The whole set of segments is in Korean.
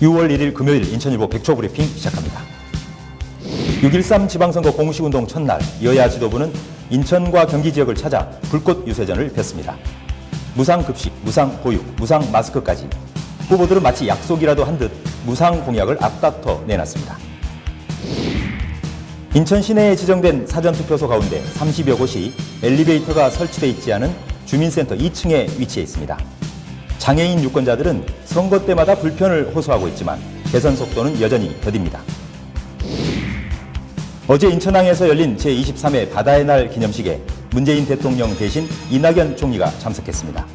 6월 1일 금요일 인천일보 백초 브리핑 시작합니다. 6.13 지방선거 공식운동 첫날 여야 지도부는 인천과 경기 지역을 찾아 불꽃 유세전을 폈습니다. 무상 급식, 무상 보육, 무상 마스크까지 후보들은 마치 약속이라도 한 듯 무상 공약을 앞다퉈 내놨습니다. 인천 시내에 지정된 사전투표소 가운데 30여 곳이 엘리베이터가 설치돼 있지 않은 주민센터 2층에 위치해 있습니다. 장애인 유권자들은 선거 때마다 불편을 호소하고 있지만 개선 속도는 여전히 더딥니다. 어제 인천항에서 열린 제23회 바다의 날 기념식에 문재인 대통령 대신 이낙연 총리가 참석했습니다.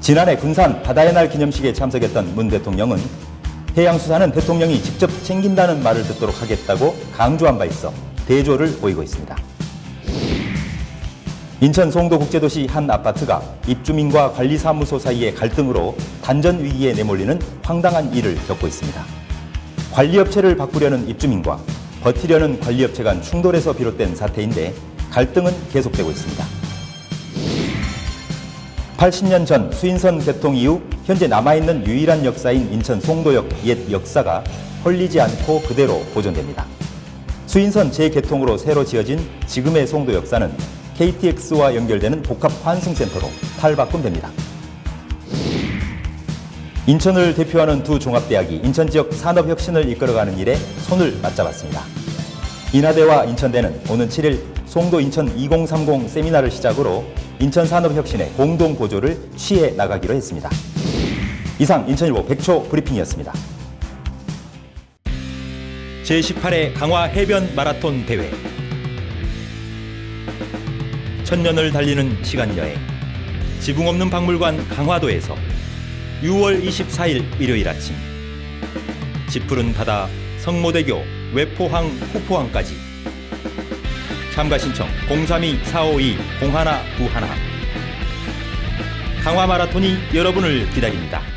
지난해 군산 바다의 날 기념식에 참석했던 문 대통령은 해양수산은 대통령이 직접 챙긴다는 말을 듣도록 하겠다고 강조한 바 있어 대조를 보이고 있습니다. 인천 송도국제도시 한 아파트가 입주민과 관리사무소 사이의 갈등으로 단전 위기에 내몰리는 황당한 일을 겪고 있습니다. 관리업체를 바꾸려는 입주민과 버티려는 관리업체 간 충돌에서 비롯된 사태인데 갈등은 계속되고 있습니다. 80년 전 수인선 개통 이후 현재 남아있는 유일한 역사인 인천 송도역 옛 역사가 헐리지 않고 그대로 보존됩니다. 수인선 재개통으로 새로 지어진 지금의 송도 역사는 KTX와 연결되는 복합 환승센터로 탈바꿈됩니다. 인천을 대표하는 두 종합대학이 인천 지역 산업혁신을 이끌어가는 일에 손을 맞잡았습니다. 인하대와 인천대는 오는 7일 송도 인천 2030 세미나를 시작으로 인천 산업혁신의 공동 보조를 취해 나가기로 했습니다. 이상 인천일보 백초 브리핑이었습니다. 제18회 강화 해변 마라톤 대회 천년을 달리는 시간 여행. 지붕 없는 박물관 강화도에서 6월 24일 일요일 아침. 짙푸른 바다 성모대교 외포항 후포항까지. 참가 신청 032-452-0191 강화 마라톤이 여러분을 기다립니다.